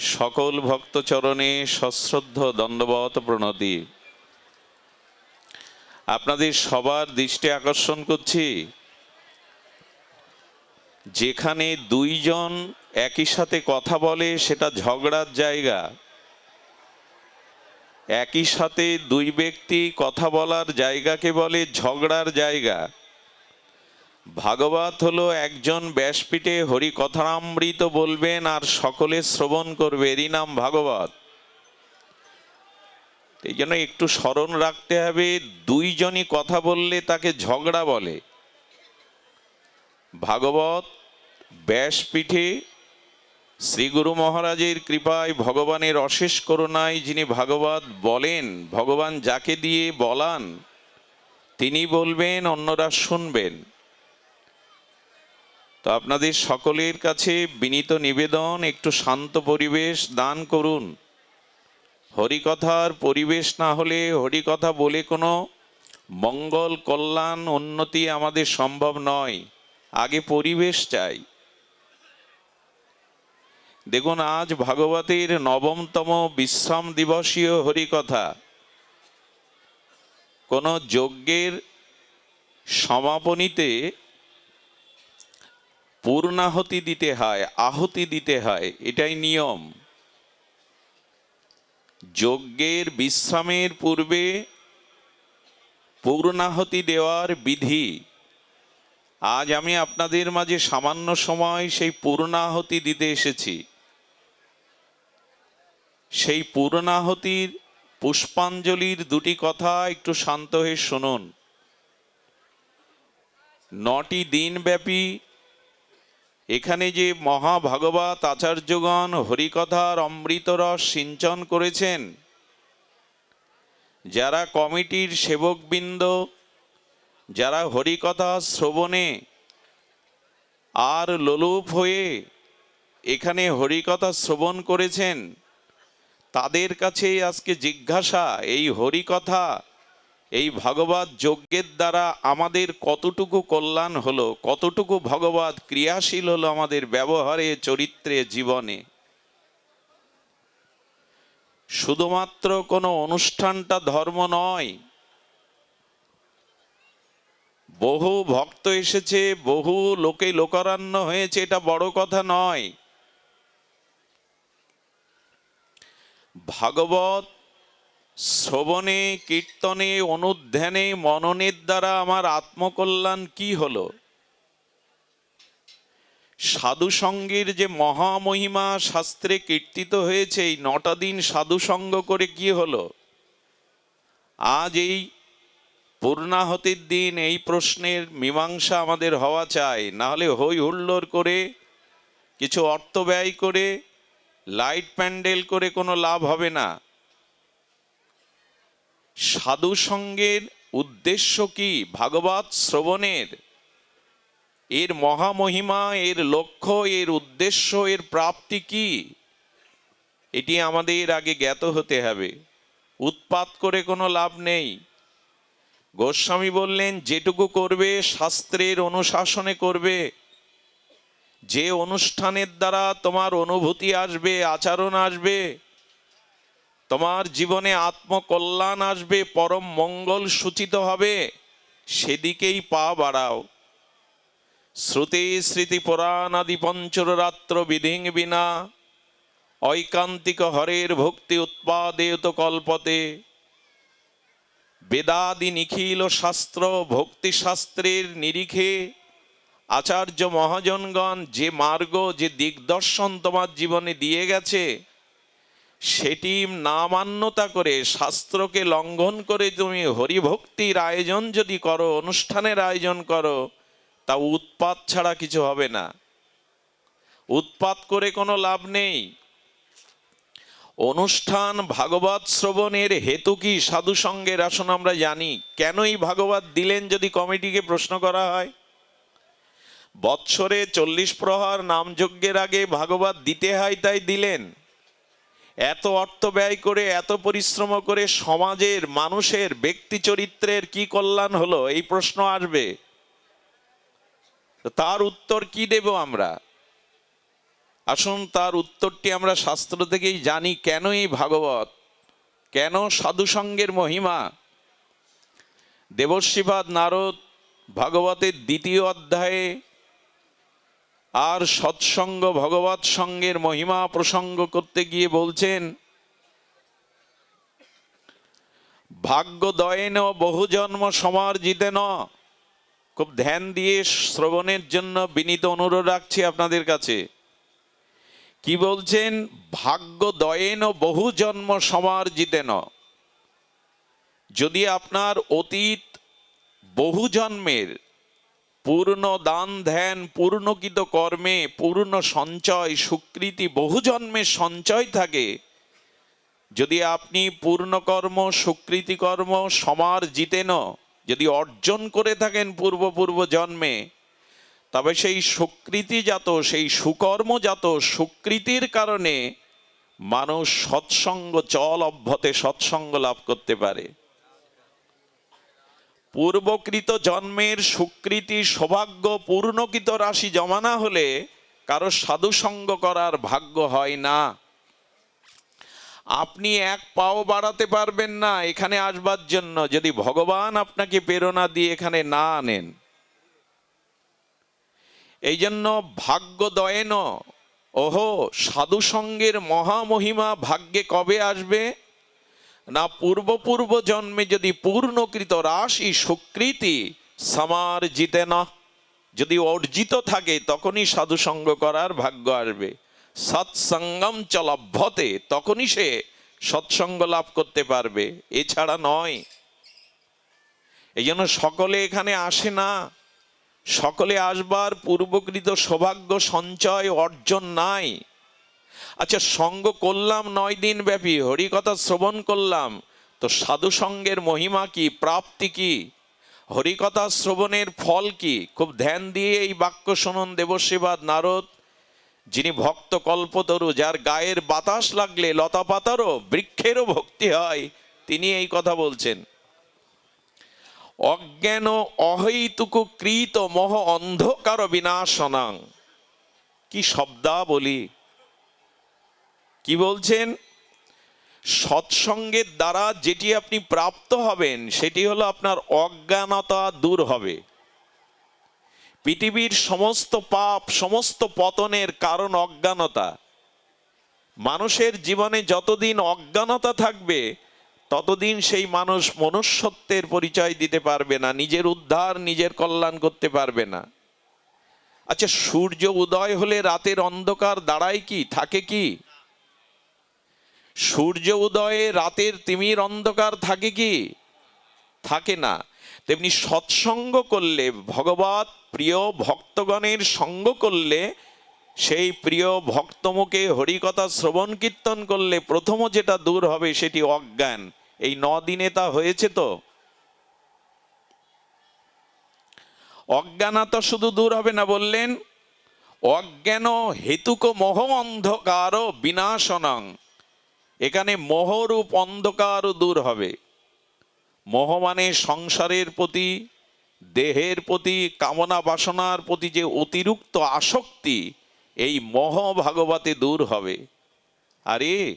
সকল ভক্তচরণে সশ্রদ্ধ দণ্ডবত প্রণতি। আপনাদের সবার দৃষ্টি আকর্ষণ করছি। যেখানে দুইজন একই সাথে কথা বলে, সেটা ঝগড়ার জায়গা। একই সাথে দুই ব্যক্তি কথা বলার জায়গাকে বলে ঝগড়ার জায়গা। ভাগবত হলো একজন ব্যাসপীঠে হরি কথামৃত বলবেন আর সকলে শ্রবণ করবে, এরই নাম ভাগবত। এই জন্য একটু স্মরণ রাখতে হবে, দুইজনই কথা বললে তাকে ঝগড়া বলে। ভাগবত ব্যাসপীঠে শ্রী গুরু মহারাজের কৃপায় ভগবানের অশেষ করুণায় যিনি ভাগবত বলেন, ভগবান যাকে দিয়ে বলান, তিনি বলবেন, অন্যরা শুনবেন। তো আপনাদের সকলের কাছে বিনীত নিবেদন, একটু শান্ত পরিবেশ দান করুন। হরিকথার পরিবেশ না হলে হরিকথা বলে কোনো মঙ্গল, কল্যাণ, উন্নতি আমাদের সম্ভব নয়। আগে পরিবেশ চাই। দেখুন, আজ ভাগবতের নবমতম বিশ্রাম দিবসীয় হরিকথা। কোন যজ্ঞের সমাপনীতে পূর্ণাহতি দিতে হয়, আহুতি দিতে হয়, এটাই নিয়ম। যজ্ঞের বিশ্রামের পূর্বে পূর্ণাহতি দেওয়ার বিধি। আজ আমি আপনাদের মাঝে সামান্য সময় সেই পূর্ণাহতি দিতে এসেছি। সেই পূর্ণাহতির পুষ্পাঞ্জলির দুটি কথা একটু শান্ত হয়ে শুনুন। নটি দিনব্যাপী এখানে যে মহাভাগবত আচার্যগণ হরিকথার অমৃতরস সিঞ্চন করেছেন, যারা কমিটির সেবকবৃন্দ, যারা হরিকথা শ্রবণে আর লোলুপ হয়ে এখানে হরিকথা শ্রবণ করেছেন, তাদের কাছে আজকে জিজ্ঞাসা, এই হরিকথা এই ভগবত যজ্ঞের দ্বারা আমাদের কতটুকু কল্যাণ হলো, কতটুকু ভগবত ক্রিয়াশীল হলো আমাদের ব্যবহারে, চরিত্রে, জীবনে। শুধুমাত্র কোনো অনুষ্ঠানটা ধর্ম নয়। বহু ভক্ত এসেছে, বহু লোকে লোকারণ্য হয়েছে, এটা বড় কথা নয়। ভাগবত শ্রবণে, কীর্তনে, অনুধ্যানে মননের দ্বারা আমার আত্মকল্যাণ কি হলো? সাধু সঙ্গের যে মহামহিমা শাস্ত্রে কীর্তিত হয়েছে, এই নটা দিন সাধু সঙ্গ করে কি হলো? আজ এই পূর্ণাহতির দিন, এই প্রশ্নের মীমাংসা আমাদের হওয়া চাই। না হলে হই হুল্লোড় করে, কিছু অর্থ ব্যয় করে, লাইট প্যান্ডেল করে কোনো লাভ হবে না। সাধু সঙ্গের উদ্দেশ্য কি ভাগবত শ্রবণের? এর মহামহিমা, এর লক্ষ্য, এর উদ্দেশ্য, এর প্রাপ্তি কি? এটি আমাদের আগে জ্ঞাত হতে হবে। উৎপাত করে কোনো লাভ নেই। গোস্বামী বললেন, যেটুকু করবে, শাস্ত্রের অনুশাসনে করবে। যে অনুষ্ঠানের দ্বারা তোমার অনুভূতি আসবে, আচরণ আসবে তোমার জীবনে আত্মকল্যাণ আসবে, পরম মঙ্গল সূচিত হবে। সেদিকেই পা বাড়াও। শ্রুতি স্মৃতি পুরাণ আদি পঞ্চরাত্র বিধিং বিনা, ঐকান্তিক হরের ভক্তি উৎপাদেয়ত কল্পতে। বেদাদি নিখিল শাস্ত্র, ভক্তি শাস্ত্রের নিরিখে, আচার্য মহাজনগণ যে মার্গ, যে দিগদর্শন তোমার জীবনে দিয়ে গেছে সেটি না মান্যতা করে শাস্ত্রকে লঙ্ঘন করে তুমি হরিভক্তির আয়োজন যদি করো, অনুষ্ঠানের আয়োজন করো, তা উৎপাত ছাড়া কিছু হবে না। উৎপাত করে কোনো লাভ নেই। অনুষ্ঠান ভাগবত শ্রবণের হেতু কি? সাধু সঙ্গের আসন আমরা জানি। কেনই ভাগবত দিলেন যদি কমিটিকে প্রশ্ন করা হয়? বৎসরে চল্লিশ প্রহার নামযজ্ঞের আগে ভাগবত দিতে হয় তাই দিলেন। এত অর্থ ব্যয় করে, এত পরিশ্রম করে সমাজের, মানুষের, ব্যক্তি চরিত্রের কি কল্যাণ হলো? এই প্রশ্ন আসবে। তার উত্তর কি দেব আমরা? আসুন তার উত্তরটি আমরা শাস্ত্র থেকেই জানি কেন এই ভাগবত? কেন সাধুসঙ্গের মহিমা? দেবশ্রীপাদ নারদ ভাগবতের দ্বিতীয় অধ্যায়ে আর সৎসঙ্গ ভগবৎ সঙ্গের মহিমা প্রসঙ্গ করতে গিয়ে বলছেন, ভাগ্য দয়েন বহু জন্ম সমার্জিতেন খুব ধ্যান দিয়ে শ্রবণের জন্য বিনীত অনুরোধ রাখছি আপনাদের কাছে। কি বলছেন? ভাগ্য দয়েন বহু জন্ম সমার্জিতেন যদি আপনার অতীত বহু জন্মের পূর্ণ দান ধ্যান, পূর্ণকৃত কর্মে, পূর্ণ সঞ্চয়, সুকৃতি, বহু জন্মের সঞ্চয় থাকে। যদি আপনি পূর্ণকর্ম সুকৃতি কর্ম, সমার জিতেন, যদি অর্জন করে থাকেন পূর্ব পূর্ব জন্মে, তবে সেই সুকৃতিজাত সেই সুকর্মজাত সুকৃতির কারণে মানুষ সৎসঙ্গ, চল অভ্যতে সৎসঙ্গ লাভ করতে পারে। পূর্বকৃত জন্মের সুকৃতি সৌভাগ্য পূর্ণকৃত রাশি জমা না হলে কারও সাধুসঙ্গ করার ভাগ্য হয় না। আপনি এক পাও বাড়াতে পারবেন না এখানে আসবার জন্য। যদি ভগবান আপনাকে প্রেরণা দিয়ে এখানে না আনেন এই জন্য ভাগ্য দয়েন ওহো, সাধুসঙ্গের মহামহিমা ভাগ্যে কবে আসবে? না পূর্ব পূর্ব জন্মে যদি পূর্ণকৃত রাশি সুকৃতি সামার জিতে না। যদি অর্জিত থাকে, তখনই সাধুসঙ্গ করার ভাগ্য আসবে। সৎসঙ্গম চলভ্যতে, তখনই সে সৎসঙ্গ লাভ করতে পারবে। এছাড়া নয়। এই জন্য সকলে এখানে আসে না। সকলে আসবার পূর্বকৃত সৌভাগ্য, সঞ্চয়, অর্জন নাই। আচ্ছা সঙ্গ করলাম নয় দিন ব্যাপী হরিকথা শ্রবণ করলাম, তো সাধু সঙ্গের মহিমা কি, প্রাপ্তি কি? হরিকথা শ্রবণের ফল কি? খুব ধ্যান দিয়ে এই বাক্য শুনুন দেবশিবাদ নারদ। যিনি ভক্ত কল্পতরু, যার গায়ের বাতাস লাগলে লতা পাতারও, বৃক্ষেরও ভক্তি হয়, তিনি এই কথা বলছেন। অজ্ঞান অহৈতুকু কৃত মহ অন্ধকার বিনাশনাং। কি শব্দা বলি কি বলছেন? সৎসঙ্গের দ্বারা যেটি আপনি প্রাপ্ত হবেন, সেটি হলো আপনার অজ্ঞানতা দূর হবে। পৃথিবীর সমস্ত পাপ, সমস্ত পতনের কারণ অজ্ঞানতা। মানুষের জীবনে যতদিন অজ্ঞানতা থাকবে, ততদিন সেই মানুষ মনুষ্যত্বের পরিচয় দিতে পারবে না, নিজের উদ্ধার, নিজের কল্যাণ করতে পারবে না। আচ্ছা সূর্য উদয় হলে রাতের অন্ধকার দাঁড়ায় কি? থাকে কি? সূর্য উদয়ে রাতের তিমির অন্ধকার থাকে কি? থাকে না। তেমনি সৎসঙ্গ করলে ভগবত প্রিয় ভক্তগণের সঙ্গ করলে, সেই প্রিয় ভক্তমুখে হরিকথা শ্রবণ কীর্তন করলে প্রথম যেটা দূর হবে সেটি অজ্ঞান। এই দিনে তা হয়েছে তো? অজ্ঞানতা শুধু দূর হবে না বললেন, অজ্ঞান হেতুক মোহ অন্ধকার বিনাশনং। এখানে মোহরূপ অন্ধকারও দূর হবে। মোহ মানে সংসারের প্রতি, দেহের প্রতি, কামনা বাসনার প্রতি যে অতিরিক্ত আসক্তি, এই মোহ ভাগবতে দূর হবে। আরে,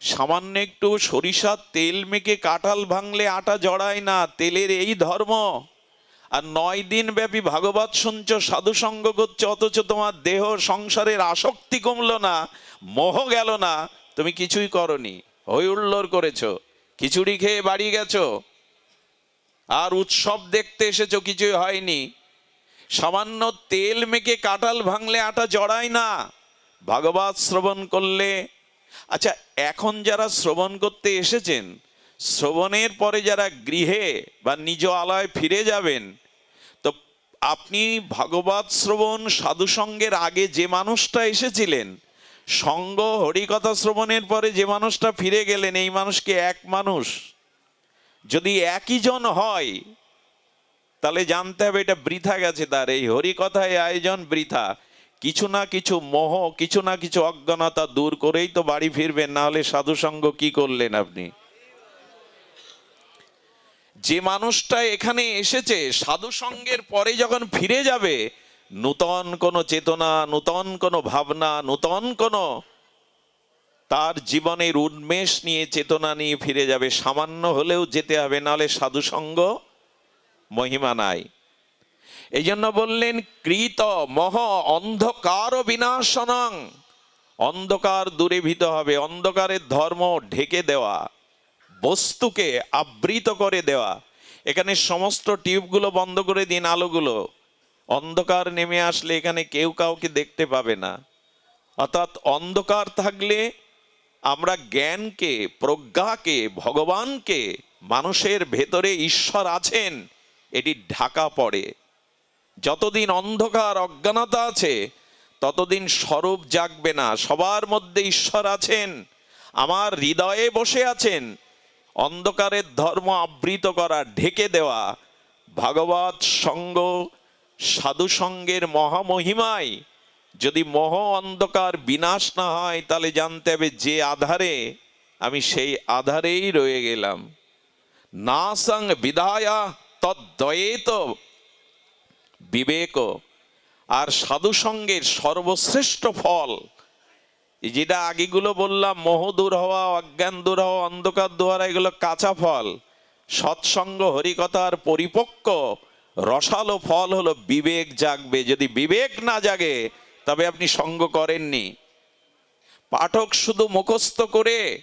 সামান্য একটু সরিষার তেল মেখে কাঁঠাল ভাঙলে আটা জড়ায় না, তেলের এই ধর্ম? আর নয় দিন ব্যাপী ভাগবত শুনছ, সাধুসঙ্গ করছ, অথচ তোমার দেহ সংসারের আসক্তি কমল না, মোহ গেল না তুমি কিছুই করনি। হই উল্লোর করেছ, খিচুড়ি খেয়ে বাড়ি গেছো। আর উৎসব দেখতে এসেছ, কিছুই হয়নি। সামান্য তেল মেখে কাঁঠাল ভাঙলে আটা জড়ায় না। ভাগবত শ্রবণ করলে। আচ্ছা এখন যারা শ্রবণ করতে এসেছেন, শ্রবণের পরে যারা গৃহে বা নিজ আলয় ফিরে যাবেন, তো আপনি ভাগবত শ্রবণ সাধুসঙ্গের আগে যে মানুষটা এসেছিলেন সঙ্গ হরিকথা শ্রবণের পরে যে মানুষটা ফিরে গেলেন, এই মানুষকে এক মানুষ। যদি একই জন হয়, তাহলে জানতে হবে এটা বৃথা গেছে তার। এই হরিকথায় আয়োজন বৃথা। কিছু না কিছু মোহ, কিছু না কিছু অজ্ঞানতা দূর করেই তো বাড়ি ফিরবেন, না হলে সাধুসঙ্গ কি করলেন আপনি? যে মানুষটা এখানে এসেছে, সাধুসঙ্গের পরে যখন ফিরে যাবে নূতন কোনো চেতনা, নূতন কোনো ভাবনা, নূতন কোনো তার জীবনের উন্মেষ নিয়ে চেতনা নিয়ে ফিরে যাবে। সামান্য হলেও যেতে হবে, নাহলে সাধুসঙ্গ মহিমা নাই। এই জন্য বললেন, কৃত মহ অন্ধকার বিনাশনং। অন্ধকার দূরীভূত হবে, অন্ধকারের ধর্ম ঢেকে দেওয়া, বস্তুকে আবৃত করে দেওয়া। এখানে সমস্ত টিউবগুলো বন্ধ করে দিন, আলোগুলো। অন্ধকার নেমে আসলে এখানে কেউ কাউকে দেখতে পাবে না। অর্থাৎ অন্ধকার থাকলে আমরা জ্ঞানকে, প্রজ্ঞাকে, ভগবানকে, মানুষের ভেতরে ঈশ্বর আছেন, এটি ঢাকা পড়ে। যতদিন অন্ধকার, অজ্ঞানতা আছে, ততদিন স্বরূপ জাগবে না। সবার মধ্যে ঈশ্বর আছেন, আমার হৃদয়ে বসে আছেন, অন্ধকারের ধর্ম আবৃত করা, ঢেকে দেওয়া ভাগবত সঙ্গ সাধু সঙ্গের মহামহিমায় যদি মহ অন্ধকার বিনাশ না হয়, তাহলে জানতে হবে যে আধারে আমি সেই আধারেই রয়ে গেলাম। না সং বিদায়া তদ্দয়েত বিবেক। আর সাধু সঙ্গের সর্বশ্রেষ্ঠ ফল যেটা আগেগুলো বললাম, মোহ দূর হওয়া, অজ্ঞান দূর হওয়া, অন্ধকার হওয়া এগুলো কাঁচা ফল। সৎসঙ্গ হরিকথার পরিপক্ক রসালো ফল হলো বিবেক জাগবে। যদি বিবেক না জাগে, তবে আপনি সঙ্গ করেননি। পাঠক শুধু মুখস্থ করে,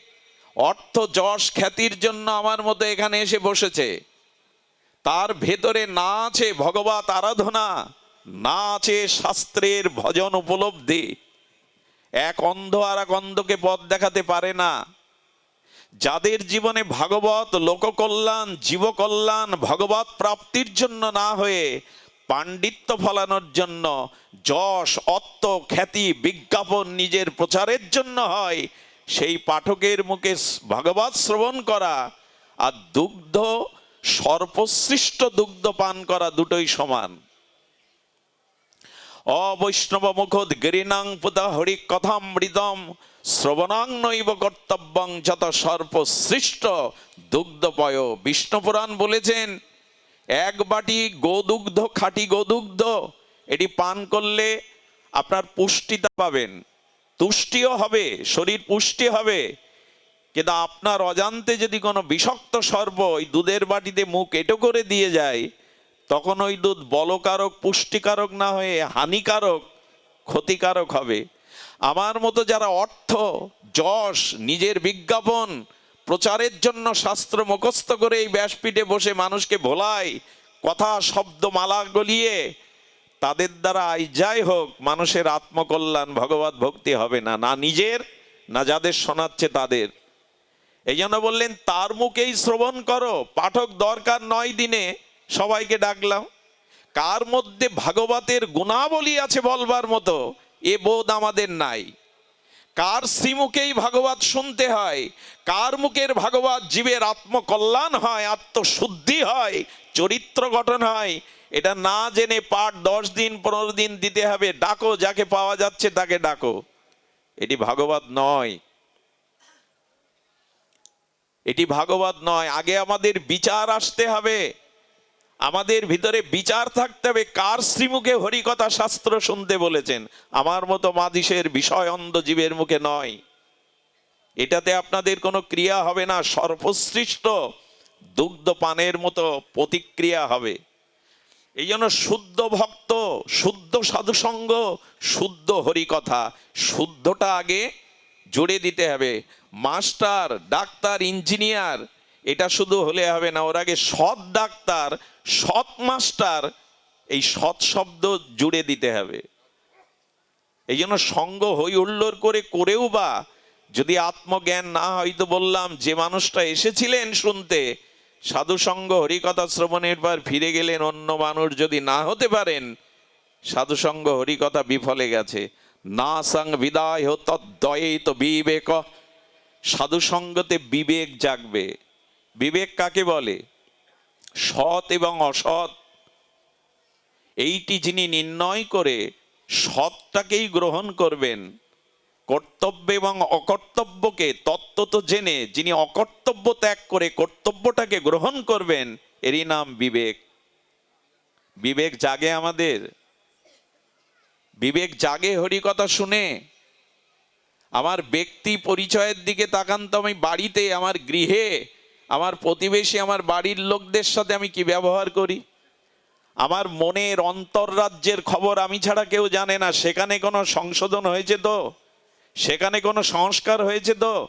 অর্থ যশ খ্যাতির জন্য আমার মতো এখানে এসে বসেছে। তার ভেতরে না আছে ভগবত আরাধনা, না আছে শাস্ত্রের ভজন উপলব্ধি। এক অন্ধ আর এক অন্ধকে পথ দেখাতে পারে না। যাদের জীবনে ভাগবত, লোককল্যাণ, জীবকল্যাণ, ভগবত প্রাপ্তির জন্য না হয়ে পাণ্ডিত্য ফলানোর জন্য, যশ, অত্ত, খ্যাতি, বিজ্ঞাপন নিজের প্রচারের জন্য হয়, সেই পাঠকের মুখে ভাগবত শ্রবণ করা আর দুগ্ধ সর্বসৃষ্ট দুগ্ধ পান করা দুটোই সমান। অবৈষ্ণব মুখদ গিরিনাং পুতা হরি কথামৃতম শ্রবণাং নৈব কর্তব্যং যত সর্বসৃষ্ট দুগ্ধপয়। বিষ্ণু পুরাণ বলেছেন, এক বাটি গোদুগ্ধ, খাঁটি গোদুগ্ধ, এটি পান করলে আপনার পুষ্টিতা পাবেন। তুষ্টিও হবে, শরীর পুষ্টি হবে। কিন্তু আপনার অজান্তে যদি কোনো বিষাক্ত সর্প ওই দুধের বাটিতে মুখ এটো করে দিয়ে যায় তখন ওই দুধ বলকারক, পুষ্টিকারক না হয়ে হানিকারক, ক্ষতিকারক হবে। আমার মতো যারা অর্থ, যশ, নিজের বিজ্ঞাপন, প্রচারের জন্য শাস্ত্র মুখস্থ করে এই ব্যাসপীঠে বসে মানুষকে ভোলায়, কথা, শব্দ, মালা গলিয়ে, তাদের দ্বারা যাই হোক, মানুষের আত্মকল্যাণ ভগবত ভক্তি হবে না না নিজের, না যাদের শোনাচ্ছে তাদের। এই জন্য বললেন, তার মুখেই শ্রবণ করো, পাঠক দরকার নয় দিনে সবাইকে ডাকলাম। কার মধ্যে ভাগবতের গুণাবলী আছে বলবার মতো, এ বোধ আমাদের নাই। কার শ্রীমুখেই ভাগবত শুনতে হয়, কার মুখের ভাগবত জীবের আত্মকল্যাণ হয়, আত্মশুদ্ধি হয়, চরিত্র গঠন হয়, এটা না জেনে পাঠ দশ দিন, পনেরো দিন দিতে হবে, ডাকো, যাকে পাওয়া যাচ্ছে তাকে ডাকো। এটি ভাগবত নয়। এটি ভাগবত নয়। আগে আমাদের বিচার আসতে হবে। আমাদের ভিতরে বিচার থাকতে হবে, কার শ্রীমুখে হরিকথা শাস্ত্র শুনতে বলেছেন? আমার মতো মাদিসের বিষয় অন্ধ জীবের মুখে নয়। এটাতে আপনাদের কোনো ক্রিয়া হবে না সর্বসৃষ্ট দুগ্ধ পানের মতো প্রতিক্রিয়া হবে। এই জন্য শুদ্ধ ভক্ত, শুদ্ধ সাধুসঙ্গ, শুদ্ধ হরিকথা, শুদ্ধটা আগে জুড়ে দিতে হবে। মাস্টার, ডাক্তার, ইঞ্জিনিয়ার, এটা শুধু হলে হবে না, ওর আগে সৎ ডাক্তার সৎ মাস্টার, এই সৎ শব্দ জুড়ে দিতে হবে। এই জন্য সঙ্গ হই হুল্লোড় করে করেও বা, যদি আত্মজ্ঞান না হয়তো বললাম, যে মানুষটা এসেছিলেন শুনতে, সাধু সঙ্গ হরিকথা শ্রবণের পর ফিরে গেলেন, অন্য মানুষ যদি না হতে পারেন, সাধু সঙ্গ হরিকথা বিফলে গেছে। না সং বিদায় তদ্দয়ে তো বিবেক, সাধু সঙ্গতে বিবেক জাগবে। বিবেক কাকে বলে? সৎ এবং অসৎ। এইটি যিনি নির্ণয় করে সৎটাকেই গ্রহণ করবেন, কর্তব্য এবং অকর্তব্যকে তত্ত্বত জেনে যিনি অকর্তব্য ত্যাগ করে কর্তব্যটাকে গ্রহণ করবেন, এরই নাম বিবেক। বিবেক জাগে আমাদের। বিবেক জাগে হরিকথা শুনে। আমার ব্যক্তি পরিচয়ের দিকে তাকান তো আমি বাড়িতে, আমার গৃহে। আমার প্রতিবেশী, আমার বাড়ির লোকদের সাথে আমি কি ব্যবহার করি? আমার মনের অন্তর্রাজ্যের খবর আমি ছাড়া কেউ জানে না। সেখানে কোনো সংশোধন হয়েছে তো? সেখানে কোনো সংস্কার হয়েছে তো?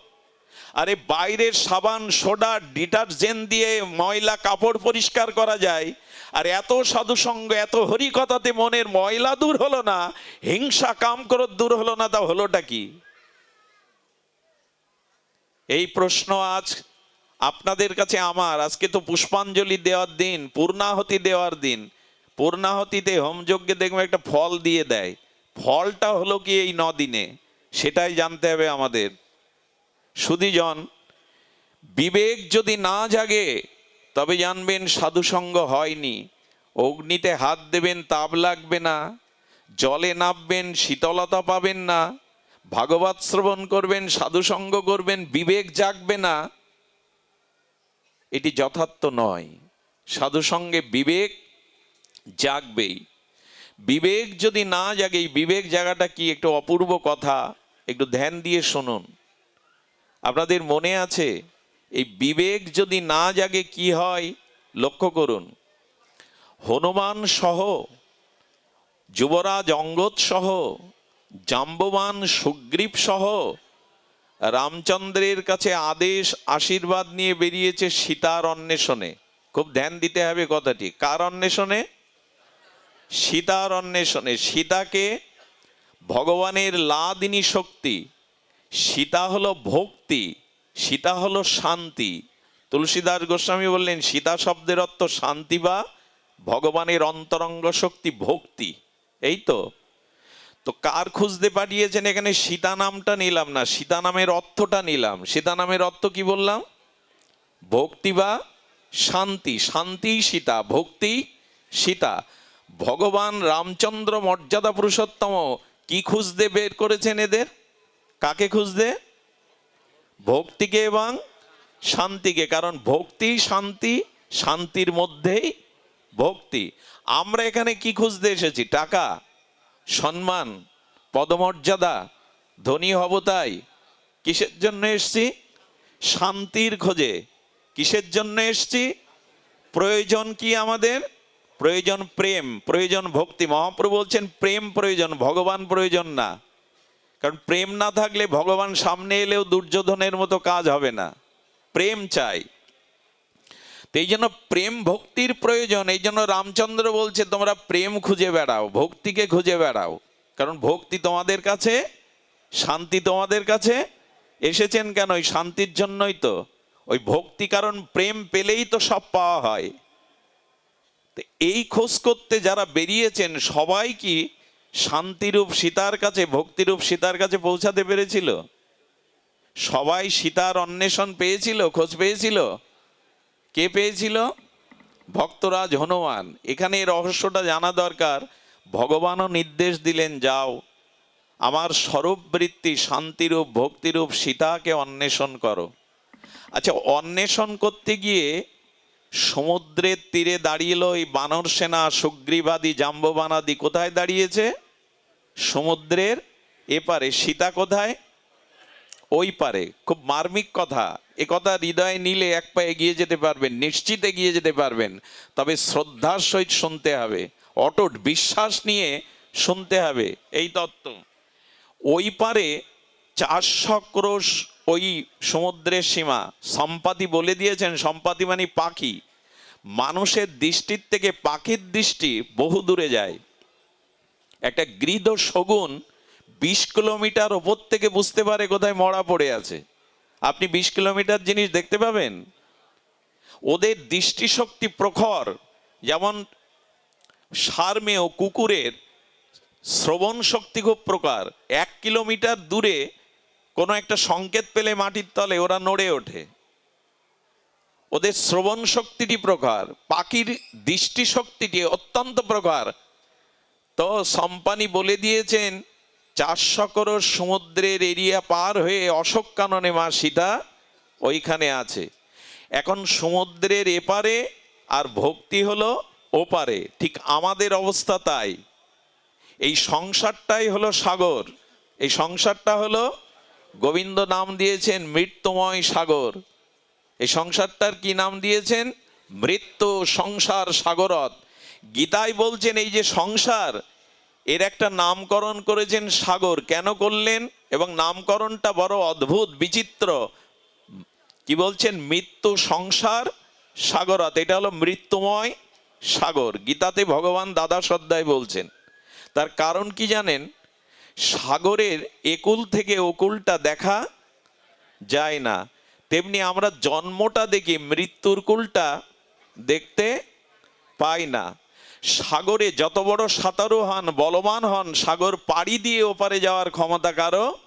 আরে বাইরের সাবান, সোডা, ডিটারজেন্ট দিয়ে ময়লা, কাপড় পরিষ্কার করা যায়। আর এত সাধুসঙ্গ, এত হরিকথাতে মনের ময়লা দূর হলো না, হিংসা কাম করত দূর হলো না, তা হলোটা কি? এই প্রশ্ন আজ আপনাদের কাছে আমার, আজকে তো পুষ্পাঞ্জলি দেওয়ার দিন, পূর্ণাহতি দেওয়ার দিন। পূর্ণাহতিতে হোমযজ্ঞে দেখবে একটা ফল দিয়ে দেয়। ফলটা হলো কি এই নদিনে, সেটাই জানতে হবে আমাদের। সুদীজন বিবেক যদি না জাগে, তবে জানবেন সাধুসঙ্গ হয়নি। অগ্নিতে হাত দেবেন, তাপ লাগবে না। জলে নামবেন শীতলতা পাবেন না। ভাগবত শ্রবণ করবেন, সাধুসঙ্গ করবেন, বিবেক জাগবে না। এটি যথার্থ নয়। সাধুসঙ্গে বিবেক জাগবেই। বিবেক যদি না জাগে এই বিবেক জাগাটা কি একটু অপূর্ব কথা? একটু ধ্যান দিয়ে শুনুন। আপনাদের মনে আছে, এই বিবেক যদি না জাগে কি হয়? লক্ষ্য করুন। হনুমান সহ, যুবরাজ অঙ্গদ সহ জাম্ববান সুগ্রীব সহ রামচন্দ্রের কাছে আদেশ, আশীর্বাদ নিয়ে বেরিয়েছে সীতার অন্বেষণে। খুব ধ্যান দিতে হবে কথাটি। কার অন্বেষণে? সীতার অন্বেষণে। সীতাকে ভগবানের লাদিনী শক্তি, সীতা হলো ভক্তি, সীতা হলো শান্তি। তুলসীদাস গোস্বামী বললেন, সীতা শব্দের অর্থ শান্তি বা ভগবানের অন্তরঙ্গ শক্তি ভক্তি। এই তো। তো কার খুঁজতে পাঠিয়েছেন এখানে? সীতা নামটা নিলাম না, সীতা নামের অর্থটা নিলাম। সীতা নামের অর্থ কি বললাম? ভক্তি বা শান্তি শান্তি সীতা, ভক্তি সীতা। ভগবান রামচন্দ্র মর্যাদা পুরুষোত্তম কি খুঁজতে বের করেছেন এদের? কাকে খুঁজতে? ভক্তিকে এবং শান্তিকে, কারণ ভক্তি, শান্তি, শান্তির মধ্যেই ভক্তি। আমরা এখানে কি খুঁজতে এসেছি? টাকা। সম্মান, পদমর্যাদা, ধনী হব তাই? কিসের জন্য এসছি? শান্তির খোঁজে। কিসের জন্য এসছি? প্রয়োজন কি আমাদের? প্রয়োজন প্রেম, প্রয়োজন ভক্তি। মহাপ্রভু বলছেন, প্রেম প্রয়োজন, ভগবান প্রয়োজন না। কারণ প্রেম না থাকলে ভগবান সামনে এলেও দুর্যোধনের মতো কাজ হবে না। প্রেম চাই। তো এই জন্য প্রেম ভক্তির প্রয়োজন, এই জন্য রামচন্দ্র বলছে, তোমরা প্রেম খুঁজে বেড়াও, ভক্তিকে খুঁজে বেড়াও। কারণ ভক্তি তোমাদের কাছে, শান্তি তোমাদের কাছে। এসেছেন কেন? ওই শান্তির জন্যই তো। ওই ভক্তি কারণ প্রেম পেলেই তো সব পাওয়া হয়। এই খোঁজ করতে যারা বেরিয়েছেন, সবাই কি শান্তিরূপ সীতার কাছে, ভক্তিরূপ সীতার কাছে পৌঁছাতে পেরেছিল? সবাই সীতার অন্বেষণ পেয়েছিল, খোঁজ পেয়েছিল? কে পেয়েছিল? ভক্তরাজ হনুমান। এখানে রহস্যটা জানা দরকার। ভগবানও নির্দেশ দিলেন, যাও। আমার স্বরূপবৃত্তি, শান্তিরূপ, ভক্তিরূপ, সীতাকে অন্বেষণ করো। আচ্ছা অন্বেষণ করতে গিয়ে সমুদ্রের তীরে দাঁড়িয়েল এই বানর সেনা, সুগ্রীবাদী, জাম্ববানাদি কোথায় দাঁড়িয়েছে? সমুদ্রের এপারে, সীতা কোথায়? ওই পারে। খুব মার্মিক কথা। এ কথা হৃদয়ে নিলে এক পা এগিয়ে যেতে পারবেন, নিশ্চিত এগিয়ে যেতে পারবেন। তবে শ্রদ্ধার সহিত শুনতে হবে, অটট বিশ্বাস নিয়ে শুনতে হবে, এই তত্ত্ব। ওই পারে চারশো ক্রোশ ওই সমুদ্রের সীমা, সম্পাতি বলে দিয়েছেন, সম্পাতি মানে পাখি। মানুষের দৃষ্টির থেকে পাখির দৃষ্টি বহু দূরে যায়। একটা গৃধ শগুন বিশ কিলোমিটার ওপর থেকে বুঝতে পারে কোথায় মরা পড়ে আছে। আপনি বিশ কিলোমিটার জিনিস দেখতে পাবেন। ওদের দৃষ্টিশক্তি প্রখর, যেমন সারমে ও কুকুরের শ্রবণ শক্তি খুব প্রকার। এক কিলোমিটার দূরে কোনো একটা সংকেত পেলে মাটির তলে ওরা নড়ে ওঠে। ওদের শ্রবণ শক্তিটি প্রকার, পাখির দৃষ্টিশক্তিটি অত্যন্ত প্রকার। তো সম্পানি বলে দিয়েছেন চারশো করোড় সমুদ্রের এরিয়া পার হয়ে অশোক কাননে মা সীতা ওইখানে আছে। এখন সমুদ্রের এপারে আর ভক্তি হলো ওপারে। ঠিক আমাদের অবস্থা তাই। এই সংসারটাই হলো সাগর। এই সংসারটা হলো, গোবিন্দ নাম দিয়েছেন মৃত্যুময় সাগর। এই সংসারটার কি নাম দিয়েছেন? মৃত্যু সংসার সাগরত। গীতায় বলছেন এই যে সংসার এর একটা নামকরণ করেছেন সাগর। কেন করলেন? এবং নামকরণটা বড় অদ্ভুত, বিচিত্র। কি বলছেন? মৃত্যু সংসার সাগরত এটা হলো মৃত্যুময় সাগর। গীতাতে ভগবান দাদা শ্রদ্ধায় বলছেন। তার কারণ কি জানেন? সাগরের একুল থেকে ওকুলটা দেখা যায় না। তেমনি আমরা জন্মটা দেখি মৃত্যুর কুলটা দেখতে পাই না। সাগরে যত বড় সাঁতারু হন, বলবান হন, সাগর পাড়ি দিয়ে ওপারে যাওয়ার ক্ষমতা কারও?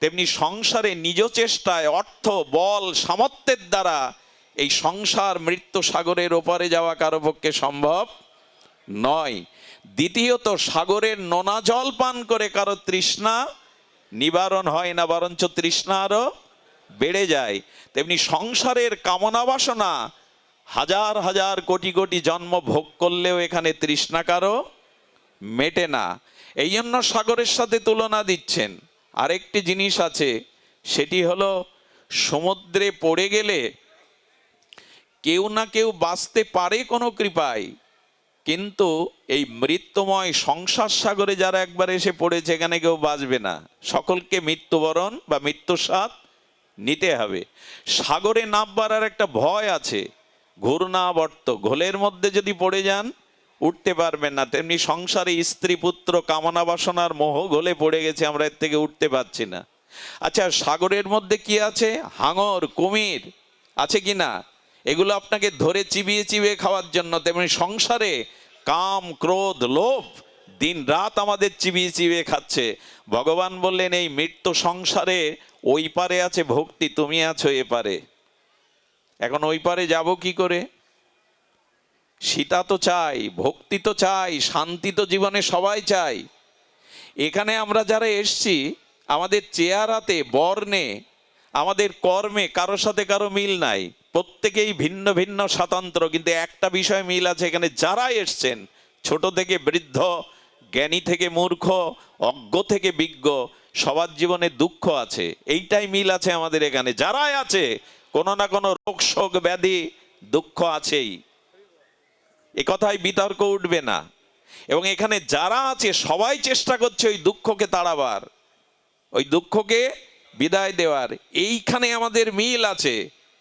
তেমনি সংসারে নিজ চেষ্টায় অর্থ, বল, সামর্থ্যের দ্বারা এই সংসার মৃত্যু সাগরের ওপারে যাওয়া কারও পক্ষে সম্ভব নয়। দ্বিতীয়ত, সাগরের নোনা জল পান করে কারও তৃষ্ণা নিবারণ হয় না, বরঞ্চ তৃষ্ণা আরও বেড়ে যায়। তেমনি সংসারের কামনা বাসনা হাজার হাজার কোটি কোটি জন্ম ভোগ করলেও এখানে তৃষ্ণা কারও মেটে না। এই জন্য সাগরের সাথে তুলনা দিচ্ছেন। আরেকটি জিনিস আছে, সেটি হলো সমুদ্রে পড়ে গেলে কেউ না কেউ বাঁচতে পারে কোনো কৃপায়, কিন্তু এই মৃত্যুময় সংসার সাগরে যারা একবার এসে পড়েছে, এখানে কেউ বাঁচবে না। সকলকে মৃত্যুবরণ বা মৃত্যুর স্বাদ নিতে হবে। সাগরে নামবার আর একটা ভয় আছে ঘূর্ণাবর্ত, ঘোলের মধ্যে যদি পড়ে যান, উঠতে পারবেন না। তেমনি সংসারে স্ত্রী পুত্র, কামনা বাসনার মোহ গলে পড়ে গেছে, আমরা এর থেকে উঠতে পারছি না। আচ্ছা সাগরের মধ্যে কি আছে? হাঙর, কুমির আছে কি না? এগুলো আপনাকে ধরে চিবিয়ে চিবিয়ে খাওয়ার জন্য, তেমনি সংসারে কাম, ক্রোধ, লোভ দিন রাত আমাদের চিবিয়ে চিবিয়ে খাচ্ছে। ভগবান বললেন, এই মৃত্যু সংসারে ওই পারে আছে, ভক্তি, তুমি আছো এ পারে। এখন ওই পারে যাব কি করে? সীতা তো চাই, ভক্তি তো চাই, শান্তি তো জীবনে সবাই চাই। এখানে আমরা যারা এসছি, আমাদের চেহারাতে, বর্ণে, আমাদের কর্মে কারোর সাথে কারও মিল নাই। প্রত্যেকেই ভিন্ন ভিন্ন স্বাতন্ত্র, কিন্তু একটা বিষয় মিল আছে, এখানে যারা এসছেন, ছোট থেকে বৃদ্ধ, জ্ঞানী থেকে মূর্খ, অজ্ঞ থেকে বিজ্ঞ, সবার জীবনে দুঃখ আছে। এইটাই মিল আছে আমাদের এখানে। যারাই আছে কোনো না কোনো রোগ, শোক, ব্যাধি, দুঃখ আছেই। এ কথায় বিতর্ক উঠবে না। এবং এখানে যারা আছে, সবাই চেষ্টা করছে ওই দুঃখকে তাড়াবার। ওই দুঃখকে বিদায় দেওয়ার। এইখানে আমাদের মিল আছে।